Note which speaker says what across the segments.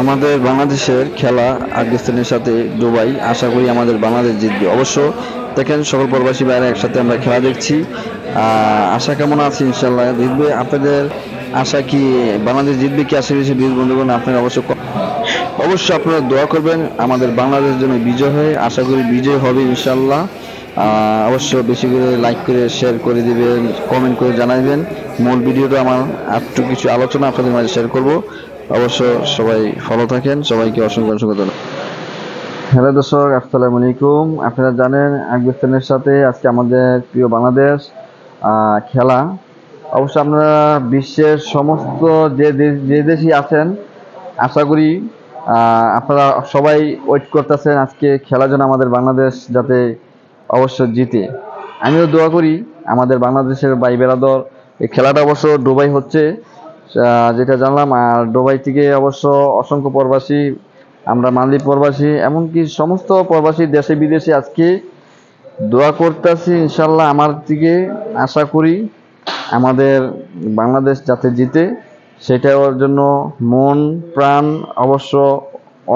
Speaker 1: আমাদের বাংলাদেশের খেলা আফগানিস্তানের সাথে দুবাই, আশা করি আমাদের বাংলাদেশ জিতবে। অবশ্য দেখেন, সকল প্রবাসী বাইরে একসাথে আমরা খেলা দেখছি। আশা কেমন আছে? ইনশাল্লাহ জিতবে। আপনাদের আশা কি বাংলাদেশ জিতবে কি? আশা করছি বীর বন্ধুগণ, আপনারা অবশ্য অবশ্যই আপনারা দোয়া করবেন। আমাদের বাংলাদেশ জন্য বিজয় হয়। আশা করি বিজয় হবে ইনশাল্লাহ অবশ্য বেশি করে লাইক করে শেয়ার করে দিবেন কমেন্ট করে জানাবেন মূল ভিডিওটা আমার একটু কিছু আলোচনা আপনাদের মাঝে শেয়ার করব। অবশ্য সবাই ফলো থাকেন, সবাইকে অসংখ্য অসংখ্য ধন্যবাদ। হ্যালো দর্শক, আসসালামু আলাইকুম। আপনারা জানেন আফগানিস্তানের সাথে আজকে আমাদের প্রিয় বাংলাদেশ খেলা। অবশ্য আপনারা বিশ্বের সমস্ত যে যে দেশই আছেন, আশা করি আপনারা সবাই ওয়েট করতেছেন আজকে খেলার জন্য আমাদের বাংলাদেশ যাতে অবশ্য জিতে। আমিও দোয়া করি আমাদের বাংলাদেশের বাই বেড়াদর এই খেলাটা অবশ্য ডুবাই হচ্ছে। যেটা জানলাম, আর দুবাই থেকে অবশ্য অসংখ্য প্রবাসী, আমরা মালদ্বীপ প্রবাসী, এমনকি সমস্ত প্রবাসী দেশে বিদেশে আজকে দোয়া করতেছি ইনশাল্লাহ আমার দিকে আশা করি আমাদের বাংলাদেশ যাতে জিতে সেটা ওর জন্য মন, প্রাণ, অবশ্য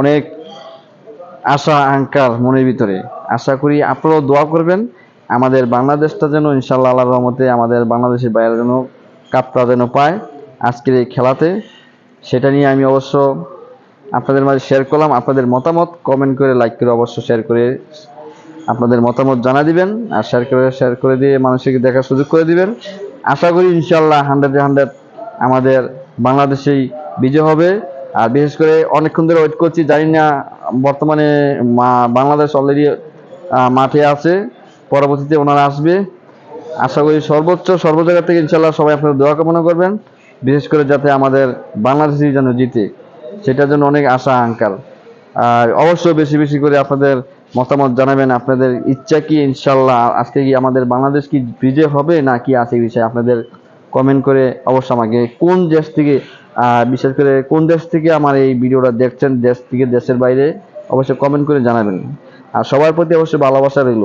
Speaker 1: অনেক আশা আঙ্কার মনের ভিতরে। আশা করি আপনারাও দোয়া করবেন, আমাদের বাংলাদেশটা যেন ইনশাল্লাহ আল্লাহ রহমতে আমাদের বাংলাদেশের বাইরে যেন কাপটা যেন পায়। আজকের এই খেলাতে, সেটা নিয়ে আমি অবশ্য আপনাদের মাঝে শেয়ার করলাম। আপনাদের মতামত কমেন্ট করে লাইক করে অবশ্য শেয়ার করে আপনাদের মতামত জানা দিবেন আর শেয়ার করে শেয়ার করে দিয়ে মানুষকে দেখার সুযোগ করে দিবেন। আশা করি ইনশাল্লাহ হান্ড্রেডে হান্ড্রেড আমাদের বাংলাদেশেই বিজয় হবে। আর বিশেষ করে অনেকক্ষণ ধরে ওয়েট করছি, জানি না বর্তমানে বাংলাদেশ অলরেডি মাঠে আছে। পরবর্তীতে ওনারা আসবে। আশা করি সর্বোচ্চ, সর্ব জায়গা থেকে ইনশাল্লাহ সবাই আপনারা দোয়া কামনা করবেন। বিশেষ করে যাতে আমাদের বাংলাদেশই যেন জিতে, সেটার জন্য অনেক আশা, আঙ্কাল। আর অবশ্যই বেশি বেশি করে আপনাদের মতামত জানাবেন, আপনাদের ইচ্ছা কি, ইনশাল্লাহ আজকে কি আমাদের বাংলাদেশ কি বিজয় হবে না কি আছে বিষয়ে আপনাদের কমেন্ট করে অবশ্যই আমাকে কোন দেশ থেকে বিশেষ করে কোন দেশ থেকে আমার এই ভিডিওটা দেখছেন, দেশ থেকে দেশের বাইরে, অবশ্যই কমেন্ট করে জানাবেন। আর সবার প্রতি অবশ্যই ভালোবাসা রইল।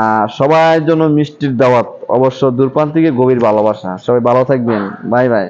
Speaker 1: আর সবার জন্য মিষ্টির দাওয়াত, অবশ্য দূরপ্রান্ত থেকে গভীর ভালোবাসা। সবাই ভালো থাকবেন। Bye bye.